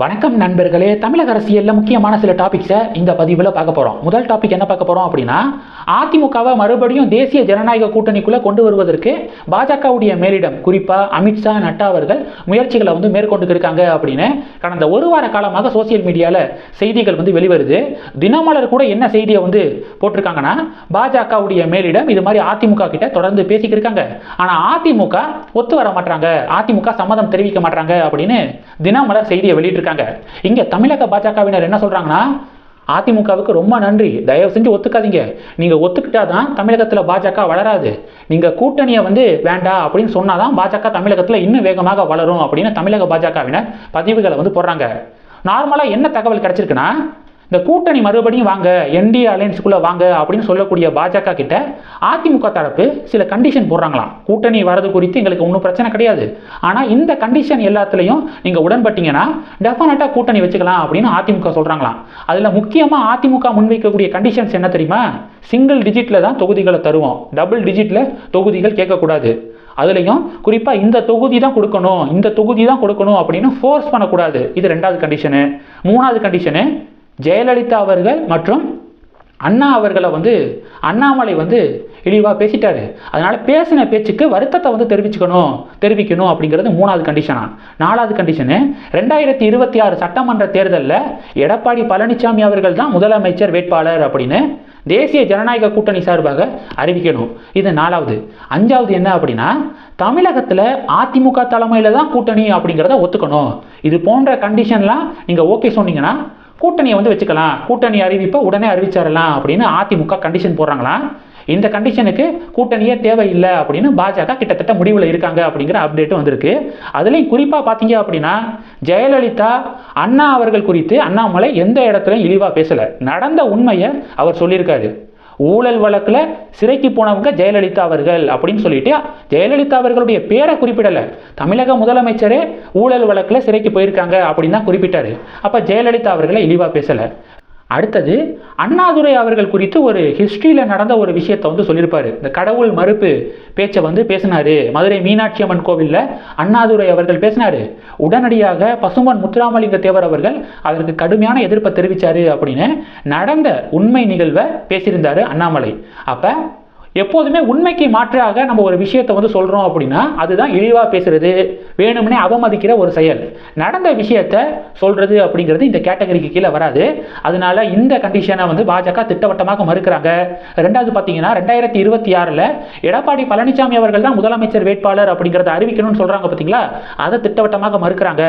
வணக்கம் நண்பர்களே தமிழக அரசியலில் முக்கியமான சில டாபிக்ஸை இந்த பதிவில் பார்க்க போகிறோம் முதல் டாபிக் என்ன பார்க்க போகிறோம் அப்படின்னா அதிமுகவை மறுபடியும் தேசிய ஜனநாயக கூட்டணிக்குள்ளே கொண்டு வருவதற்கு பாஜகவுடைய மேலிடம் குறிப்பாக அமித்ஷா நட்டா அவர்கள் முயற்சிகளை வந்து மேற்கொண்டு இருக்காங்க அப்படின்னு. கடந்த ஒரு வார காலமாக சோசியல் மீடியாவில் செய்திகள் வந்து வெளிவருது. தினமலர் கூட என்ன செய்தியை வந்து போட்டிருக்காங்கன்னா பாஜகவுடைய மேலிடம் இது மாதிரி அதிமுக கிட்ட தொடர்ந்து பேசிக்கிட்டு இருக்காங்க. ஆனால் அதிமுக ஒத்து வர மாட்டாங்க அதிமுக சம்மதம் தெரிவிக்க மாட்டாங்க அப்படின்னு தினமலர் செய்தியை வெளியிட்டிருக்காங்க. இங்க தமிழக பாஜகவினர் என்ன சொல்கிறாங்கன்னா அதிமுகவுக்கு ரொம்ப நன்றி. தயவு செஞ்சு ஒத்துக்காதீங்க. நீங்க ஒத்துக்கிட்டாதான் தமிழகத்தில் பாஜக வளராது. நீங்கள் கூட்டணியை வந்து வேண்டாம் அப்படின்னு சொன்னால் தான் பாஜக தமிழகத்தில் இன்னும் வேகமாக வளரும் அப்படின்னு தமிழக பாஜகவினர் பதிவுகளை வந்து போடுறாங்க. நார்மலாக என்ன தகவல் கிடச்சிருக்குன்னா இந்த கூட்டணி மறுபடியும் வாங்க என்டிஏ அலையன்ஸுக்குள்ளே வாங்க அப்படின்னு சொல்லக்கூடிய பாஜக கிட்ட அதிமுக தரப்பு சில கண்டிஷன் போடுறாங்களாம். கூட்டணி வரது குறித்து எங்களுக்கு ஒன்றும் பிரச்சனை கிடையாது. ஆனால் இந்த கண்டிஷன் எல்லாத்துலேயும் நீங்கள் உடன்பட்டீங்கன்னா டெஃபினட்டாக கூட்டணி வச்சுக்கலாம் அப்படின்னு அதிமுக சொல்கிறாங்களாம் அதில் முக்கியமாக அதிமுக முன்வைக்கக்கூடிய கண்டிஷன்ஸ் என்ன தெரியுமா? சிங்கிள் டிஜிட்டில் தான் தொகுதிகளை தருவோம். டபுள் டிஜிட்டில் தொகுதிகள் கேட்கக்கூடாது. அதுலேயும் குறிப்பாக இந்த தொகுதி தான் கொடுக்கணும் இந்த தொகுதி தான் கொடுக்கணும் அப்படின்னு ஃபோர்ஸ் பண்ணக்கூடாது. இது ரெண்டாவது கண்டிஷனு மூணாவது கண்டிஷனு ஜெயலலிதா அவர்கள் மற்றும் அண்ணா அவர்களை வந்து அண்ணாமலை வந்து இழிவாக பேசிட்டாரு. அதனால் பேசின பேச்சுக்கு வருத்தத்தை வந்து தெரிவிச்சுக்கணும் தெரிவிக்கணும் அப்படிங்கிறது மூணாவது கண்டிஷனா நாலாவது கண்டிஷனு ரெண்டாயிரத்தி இருபத்தி ஆறு சட்டமன்ற தேர்தலில் எடப்பாடி பழனிசாமி அவர்கள் தான் முதலமைச்சர் வேட்பாளர் அப்படின்னு தேசிய ஜனநாயக கூட்டணி சார்பாக அறிவிக்கணும். இது நாலாவது. அஞ்சாவது என்ன அப்படின்னா தமிழகத்தில் அதிமுக தலைமையில் தான் கூட்டணி அப்படிங்கிறத ஒத்துக்கணும். இது போன்ற கண்டிஷன்லாம் நீங்கள் ஓகே சொன்னீங்கன்னா கூட்டணியை வந்து வச்சுக்கலாம். கூட்டணி அறிவிப்பை உடனே அறிவிச்சிடலாம் அப்படின்னு அதிமுக கண்டிஷன் போடுறாங்களாம் இந்த கண்டிஷனுக்கு கூட்டணியே தேவையில்லை அப்படின்னு பாஜக கிட்டத்தட்ட முடிவில் இருக்காங்க அப்படிங்கிற அப்டேட் வந்திருக்கு. அதுலேயும் குறிப்பாக பார்த்தீங்க அப்படின்னா ஜெயலலிதா அண்ணா அவர்கள் குறித்து அண்ணாமலை எந்த இடத்துலையும் இழிவாக பேசலை. நடந்த உண்மையை அவர் சொல்லியிருக்காரு. ஊழல் வழக்கில் சிறைக்கு போனவங்க ஜெயலலிதா அவர்கள் அப்படின்னு சொல்லிட்டு ஜெயலலிதா அவர்களுடைய பேரை குறிப்பிடலை. தமிழக முதலமைச்சரே ஊழல் வழக்கில் சிறைக்கு போயிருக்காங்க அப்படின்னு தான் குறிப்பிட்டாரு. அப்போ ஜெயலலிதா அவர்களை இழிவாக பேசலை. அடுத்தது அண்ணாதுரை அவர்கள் குறித்து ஒரு ஹிஸ்ட்ரியில் நடந்த ஒரு விஷயத்தை வந்து சொல்லியிருப்பார். இந்த கடவுள் மறுப்பு பேச்சை வந்து பேசினார். மதுரை மீனாட்சி அம்மன் கோவிலில் அண்ணாதுரை அவர்கள் பேசினார். உடனடியாக பசும்பன் முத்துராமலிங்க தேவர் அவர்கள் அதற்கு கடுமையான எதிர்ப்பை தெரிவித்தார் அப்படின்னு நடந்த உண்மை நிகழ்வை பேசியிருந்தார் அண்ணாமலை. அப்போ எப்போதுமே உண்மைக்கு மாற்றாக நம்ம ஒரு விஷயத்தை வந்து சொல்கிறோம் அப்படின்னா அதுதான் இழிவாக பேசுறது வேணும்னே அவமதிக்கிற ஒரு செயல். நடந்த விஷயத்தை சொல்கிறது அப்படிங்கிறது இந்த கேட்டகரிக்கு கீழே வராது. அதனால இந்த கண்டிஷனை வந்து பாஜக திட்டவட்டமாக மறுக்கிறாங்க. ரெண்டாவது பார்த்தீங்கன்னா ரெண்டாயிரத்தி இருபத்தி ஆறில் எடப்பாடி பழனிசாமி அவர்கள் தான் முதலமைச்சர் வேட்பாளர் அப்படிங்கிறத அறிவிக்கணும்னு சொல்கிறாங்க பார்த்தீங்களா? அதை திட்டவட்டமாக மறுக்கிறாங்க.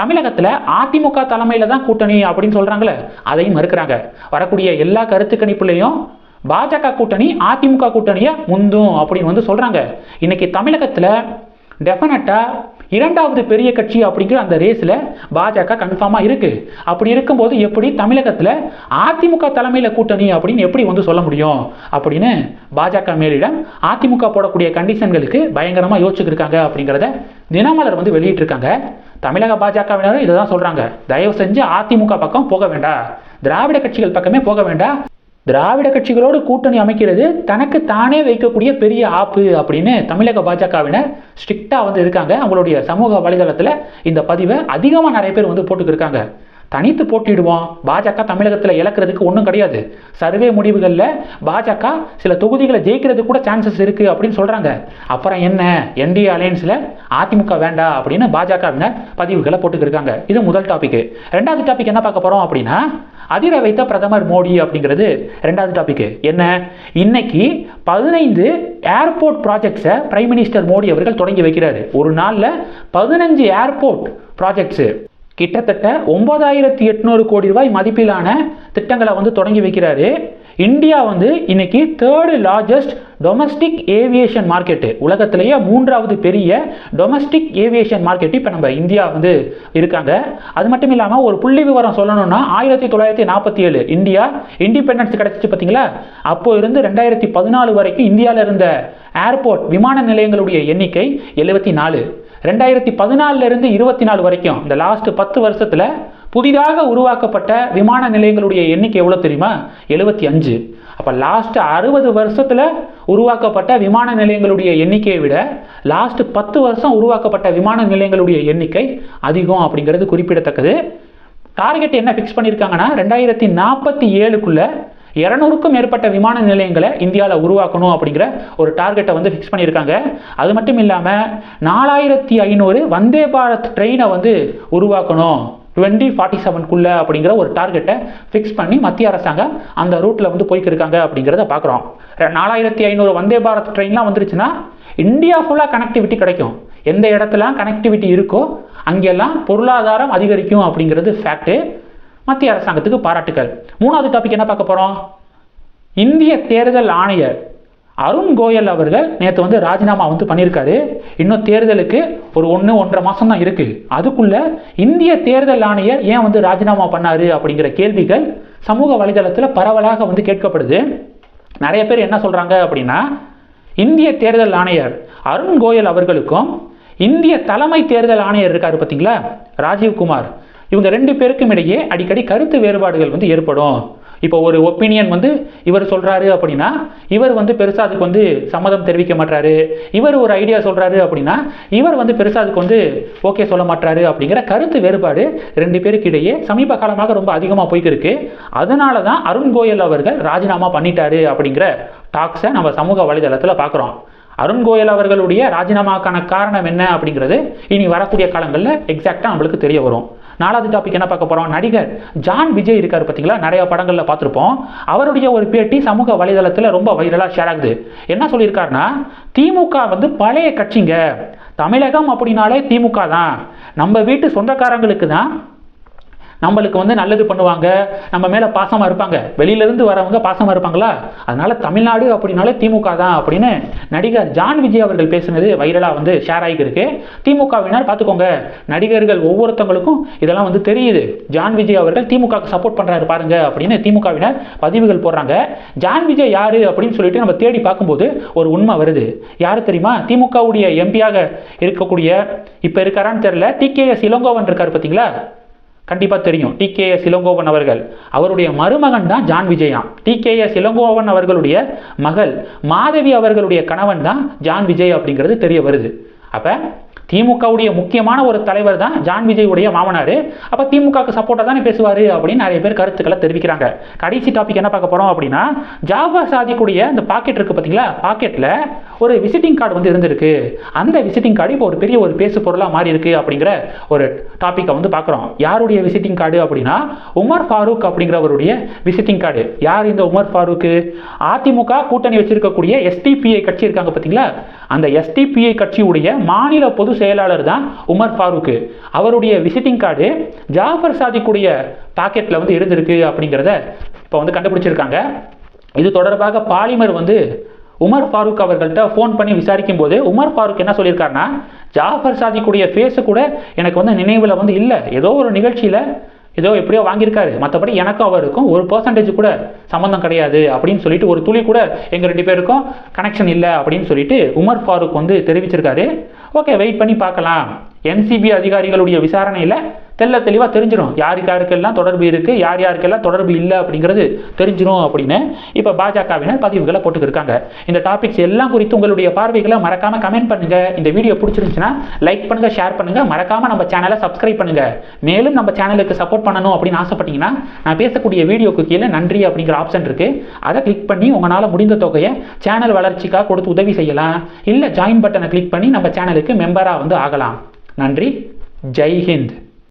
தமிழகத்தில் அதிமுக தலைமையில் தான் கூட்டணி அப்படின்னு சொல்கிறாங்களே அதையும் மறுக்கிறாங்க. வரக்கூடிய எல்லா கருத்து கணிப்புலையும் பாஜக கூட்டணி அதிமுக கூட்டணியை முந்தும் அப்படின்னு வந்து சொல்கிறாங்க இன்னைக்கு தமிழகத்தில் டெஃபினட்டாக இரண்டாவது பெரிய கட்சி அப்படிங்கிற அந்த ரேஸில் பாஜக கன்ஃபார்மாக இருக்குது அப்படி இருக்கும்போது எப்படி தமிழகத்தில் அதிமுக தலைமையில் கூட்டணி அப்படின்னு எப்படி வந்து சொல்ல முடியும்? அப்படின்னு பாஜக மேலிடம் அதிமுக போடக்கூடிய கண்டிஷன்களுக்கு பயங்கரமாக யோசிச்சுருக்காங்க அப்படிங்கிறத தினமலர் வந்து வெளியிட்டிருக்காங்க. தமிழக பாஜகவினரும் இதை தான் சொல்கிறாங்க தயவு செஞ்சு அதிமுக பக்கம் போக வேண்டாம். திராவிட கட்சிகள் பக்கமே போக வேண்டாம். திராவிட கட்சிகளோடு கூட்டணி அமைக்கிறது தனக்கு தானே வைக்கக்கூடிய பெரிய ஆப்பு அப்படின்னு தமிழக பாஜகவினர் ஸ்ட்ரிக்டாக வந்து இருக்காங்க. அவங்களுடைய சமூக வலைதளத்தில் இந்த பதிவை அதிகமாக நிறைய பேர் வந்து போட்டுக்கிருக்காங்க தனித்து போட்டிடுவோம் பாஜக தமிழகத்தில் இழக்கிறதுக்கு ஒன்றும் கிடையாது. சர்வே முடிவுகளில் பாஜக சில தொகுதிகளை ஜெயிக்கிறது கூட சான்சஸ் இருக்குது அப்படின்னு சொல்கிறாங்க அப்புறம் என்ன? என்டிஏ அலையன்ஸில் அதிமுக வேண்டாம் அப்படின்னு பாஜகவினர் பதிவுகளை போட்டுக்கிருக்காங்க இது முதல் டாபிக் ரெண்டாவது டாபிக் என்ன பார்க்க போகிறோம் அப்படின்னா அதிர வைத்த பிரதமர் மோடி அப்படிங்கிறது ரெண்டாவது டாபிக் என்ன? இன்னைக்கு பதினைந்து ஏர்போர்ட் ப்ராஜெக்ட்ஸை பிரைம் மினிஸ்டர் மோடி அவர்கள் தொடங்கி வைக்கிறாரு. ஒரு நாளில் பதினஞ்சு ஏர்போர்ட் ப்ராஜெக்ட்ஸு கிட்டத்தட்ட ஒன்பதாயிரத்தி எட்நூறு கோடி ரூபாய் மதிப்பிலான திட்டங்களை வந்து தொடங்கி வைக்கிறாரு. இந்தியா வந்து இன்னைக்கு third largest domestic aviation market உலகத்திலேயே மூன்றாவது பெரிய டொமஸ்டிக் ஏவியேஷன் மார்க்கெட் இப்போ நம்ம இந்தியா வந்து இருக்காங்க. அது மட்டும் இல்லாமல் ஒரு புள்ளி விவரம் சொல்லணும்னா ஆயிரத்தி தொள்ளாயிரத்தி நாற்பத்தி ஏழு இந்தியா இண்டிபெண்டன்ஸ் கிடச்சிச்சு பார்த்தீங்களா அப்போ இருந்து ரெண்டாயிரத்தி பதினாலு வரைக்கும் இந்தியாவில் இருந்த ஏர்போர்ட் விமான நிலையங்களுடைய எண்ணிக்கை எழுபத்தி நாலு. ரெண்டாயிரத்தி பதினாலிருந்து இருபத்தி நாலு வரைக்கும் இந்த லாஸ்ட் பத்து வருஷத்தில் புதிதாக உருவாக்கப்பட்ட விமான நிலையங்களுடைய எண்ணிக்கை எவ்வளோ தெரியுமா? எழுபத்தி அஞ்சு. அப்போ லாஸ்ட் அறுபது வருஷத்தில் உருவாக்கப்பட்ட விமான நிலையங்களுடைய எண்ணிக்கையை விட லாஸ்ட் பத்து வருஷம் உருவாக்கப்பட்ட விமான நிலையங்களுடைய எண்ணிக்கை அதிகம் அப்படிங்கிறது குறிப்பிடத்தக்கது. டார்கெட் என்ன ஃபிக்ஸ் பண்ணியிருக்காங்கன்னா ரெண்டாயிரத்தி நாற்பத்தி ஏழுக்குள்ளே இரநூறுக்கும் மேற்பட்ட விமான நிலையங்களை இந்தியாவில் உருவாக்கணும் அப்படிங்கிற ஒரு டார்கெட்டை வந்து ஃபிக்ஸ் பண்ணியிருக்காங்க. அது மட்டும் இல்லாமல் நாலாயிரத்தி ஐநூறு வந்தே பாரத் ட்ரெயினை வந்து உருவாக்கணும். டுவெண்ட்டி ஃபார்ட்டி செவனுக்குள்ளே அப்படிங்கிற ஒரு டார்கெட்டை ஃபிக்ஸ் பண்ணி மத்திய அரசாங்கம் அந்த ரூட்டில் வந்து போய்க்கிருக்காங்க அப்படிங்கிறத பார்க்குறோம் நாலாயிரத்தி ஐநூறு வந்தே பாரத் ட்ரெயின்லாம் வந்துருச்சுன்னா இந்தியா ஃபுல்லாக கனெக்டிவிட்டி கிடைக்கும். எந்த இடத்துலாம் கனெக்டிவிட்டி இருக்கோ அங்கெல்லாம் பொருளாதாரம் அதிகரிக்கும் அப்படிங்கிறது ஃபேக்ட்டு மத்திய அரசாங்கத்துக்கு பாராட்டுக்கள். மூணாவது டாபிக் என்ன பார்க்க போகிறோம் இந்திய தேர்தல் ஆணையர் அருண் கோயல் அவர்கள் நேற்று வந்து ராஜினாமா வந்து பண்ணியிருக்காரு. இன்னும் தேர்தலுக்கு ஒரு ஒன்று ஒன்றரை மாதம் தான் இருக்குது அதுக்குள்ள இந்திய தேர்தல் ஆணையர் ஏன் வந்து ராஜினாமா பண்ணாரு அப்படிங்கிற கேள்விகள் சமூக வலைதளத்தில் பரவலாக வந்து கேட்கப்படுது. நிறைய பேர் என்ன சொல்கிறாங்க அப்படின்னா இந்திய தேர்தல் ஆணையர் அருண் கோயல் அவர்களுக்கும் இந்திய தலைமை தேர்தல் ஆணையர் இருக்காரு பார்த்தீங்களா ராஜீவ்குமார். இவங்க ரெண்டு பேருக்கும் இடையே அடிக்கடி கருத்து வேறுபாடுகள் வந்து ஏற்படும். இப்போ ஒரு ஒப்பீனியன் வந்து இவர் சொல்கிறாரு அப்படின்னா இவர் வந்து பெருசாக அதுக்கு வந்து சம்மதம் தெரிவிக்க மாட்டாரு இவர் ஒரு ஐடியா சொல்கிறாரு அப்படின்னா இவர் வந்து பெருசாக அதுக்கு வந்து ஓகே சொல்ல மாட்டாரு அப்படிங்கிற கருத்து வேறுபாடு ரெண்டு பேருக்கு இடையே சமீப காலமாக ரொம்ப அதிகமாக போய்க்கிருக்கு அதனால தான் அருண் கோயல் அவர்கள் ராஜினாமா பண்ணிட்டாரு அப்படிங்கிற டாக்ஸை நம்ம சமூக வலைதளத்தில் பார்க்குறோம் அருண் கோயல் அவர்களுடைய ராஜினாமாக்கான காரணம் என்ன அப்படிங்கிறது இனி வரக்கூடிய காலங்களில் எக்ஸாக்டாக நம்மளுக்கு தெரிய வரும். நாலாவது டாபிக் என்ன பார்க்க போகிறோம் நடிகர் ஜான் விஜய் இருக்கார் பார்த்தீங்களா? நிறைய படங்களில் பார்த்துருப்போம். அவருடைய ஒரு பேட்டி சமூக வலைதளத்தில் ரொம்ப வைரலாக ஷேர் ஆகுது. என்ன சொல்லியிருக்காருன்னா திமுக வந்து பழைய கட்சிங்க. தமிழகம் அப்படின்னாலே திமுக தான். நம்ம வீட்டு சொந்தக்காரங்களுக்கு தான் நம்மளுக்கு வந்து நல்லது பண்ணுவாங்க நம்ம மேலே பாசமாக இருப்பாங்க. வெளியிலேருந்து வரவங்க பாசமாக இருப்பாங்களா? அதனால் தமிழ்நாடு அப்படின்னாலே திமுக தான் அப்படின்னு நடிகர் ஜான் விஜய் அவர்கள் பேசுனது வைரலாக வந்து ஷேர் ஆகியிருக்கு திமுகவினர் பார்த்துக்கோங்க நடிகர்கள் ஒவ்வொருத்தவங்களுக்கும் இதெல்லாம் வந்து தெரியுது. ஜான் விஜய் அவர்கள் திமுகவுக்கு சப்போர்ட் பண்ணுறாரு பாருங்க அப்படின்னு திமுகவினர் பதிவுகள் போடுறாங்க. ஜான் விஜய் யார் அப்படின்னு சொல்லிட்டு நம்ம தேடி பார்க்கும்போது ஒரு உண்மை வருது. யார் தெரியுமா? திமுகவுடைய எம்பியாக இருக்கக்கூடிய இப்போ இருக்காரான்னு தெரியல டி கே எஸ் இளங்கோவன் இருக்கார் பார்த்தீங்களா? கண்டிப்பாக தெரியும். டி கே எஸ் இளங்கோவன் அவர்கள். அவருடைய மருமகன் தான் ஜான் விஜயாம் டி கே எஸ் இளங்கோவன் அவர்களுடைய மகள். மாதவி அவர்களுடைய கணவன் தான் ஜான் விஜய் அப்படிங்கிறது தெரிய வருது. அப்போ திமுகவுடைய முக்கியமான ஒரு தலைவர் தான் ஜான் விஜயுடைய மாமனார். அப்போ திமுகவுக்கு சப்போர்ட்டாக தானே பேசுவார் அப்படின்னு நிறைய பேர் கருத்துக்களை தெரிவிக்கிறாங்க. கடைசி டாபிக் என்ன பார்க்க போகிறோம் அப்படின்னா ஜாவா சாதிக்குடைய அந்த பாக்கெட் இருக்குது பார்த்தீங்களா? பாக்கெட்டில் ஒரு விசிட்டிங் கார்டு வந்து இருந்திருக்கு. அந்த விசிட்டிங் கார்டு இப்போ ஒரு பெரிய ஒரு பேசு பொருளாக மாறி இருக்கு அப்படிங்கிற ஒரு டாப்பிக்கை வந்து பார்க்குறோம். யாருடைய விசிட்டிங் கார்டு அப்படின்னா உமர் ஃபாரூக் அப்படிங்கிறவருடைய விசிட்டிங் கார்டு யார் இந்த உமர் ஃபாரூக் அதிமுக கூட்டணி வச்சிருக்கக்கூடிய எஸ்டிபிஐ கட்சி இருக்காங்க பார்த்தீங்களா? அந்த எஸ்டிபிஐ கட்சியுடைய மாநில பொது செயலாளர் தான் உமர் ஃபாரூக்கு. அவருடைய விசிட்டிங் கார்டு ஜாஃபர் சாதிக்குடைய பாக்கெட்டில் வந்து இருந்திருக்கு அப்படிங்கிறத இப்போ வந்து கண்டுபிடிச்சிருக்காங்க. இது தொடர்பாக பாலிமர் வந்து உமர் ஃபாரூக் அவர்கள்ட்ட ஃபோன் பண்ணி விசாரிக்கும் போது உமர் ஃபாரூக் என்ன சொல்லியிருக்காருன்னா ஜாஃபர் சாதிக்குடைய ஃபேஸு கூட எனக்கு வந்து நினைவில் வந்து இல்லை. ஏதோ ஒரு நிகழ்ச்சியில் ஏதோ எப்படியோ வாங்கியிருக்காரு. மற்றபடி எனக்கும் அவருக்கும் ஒரு பர்சன்டேஜ் கூட சம்மந்தம் கிடையாது அப்படின்னு சொல்லிட்டு ஒரு துளி கூட எங்கள் ரெண்டு பேருக்கும் கனெக்ஷன் இல்லை அப்படின்னு சொல்லிட்டு உமர் ஃபாரூக் வந்து தெரிவிச்சிருக்காரு. ஓகே வெயிட் பண்ணி பார்க்கலாம். என்சிபி அதிகாரிகளுடைய விசாரணையில் தெல்ல தெளிவாக தெரிஞ்சிடும். யார் யாருக்கெல்லாம் தொடர்பு இருக்குது யார் யாருக்கெல்லாம் தொடர்பு இல்லை அப்படிங்கிறது தெரிஞ்சிடும் அப்படின்னு இப்போ பாஜகவினர் பதிவுகளை போட்டுக்கிருக்காங்க. இந்த டாபிக்ஸ் எல்லாம் குறித்து உங்களுடைய பார்வைகளை மறக்காமல் கமெண்ட் பண்ணுங்க. இந்த வீடியோ பிடிச்சிருந்துச்சுன்னா லைக் பண்ணுங்கள் ஷேர் பண்ணுங்கள் மறக்காமல் நம்ம சேனலை சப்ஸ்கிரைப் பண்ணுங்கள் மேலும் நம்ம சேனலுக்கு சப்போர்ட் பண்ணணும் அப்படின்னு ஆசைப்பட்டீங்கன்னா நான் பேசக்கூடிய வீடியோக்கு கீழே நன்றி அப்படிங்கிற ஆப்ஷன் இருக்குது அதை கிளிக் பண்ணி உங்களால் முடிந்த தொகையை சேனல் வளர்ச்சிக்காக கொடுத்து உதவி செய்யலாம். இல்லை ஜாயின் பட்டனை கிளிக் பண்ணி நம்ம சேனலுக்கு மெம்பராக வந்து ஆகலாம். நன்றி. ஜெய் ஹிந்த்.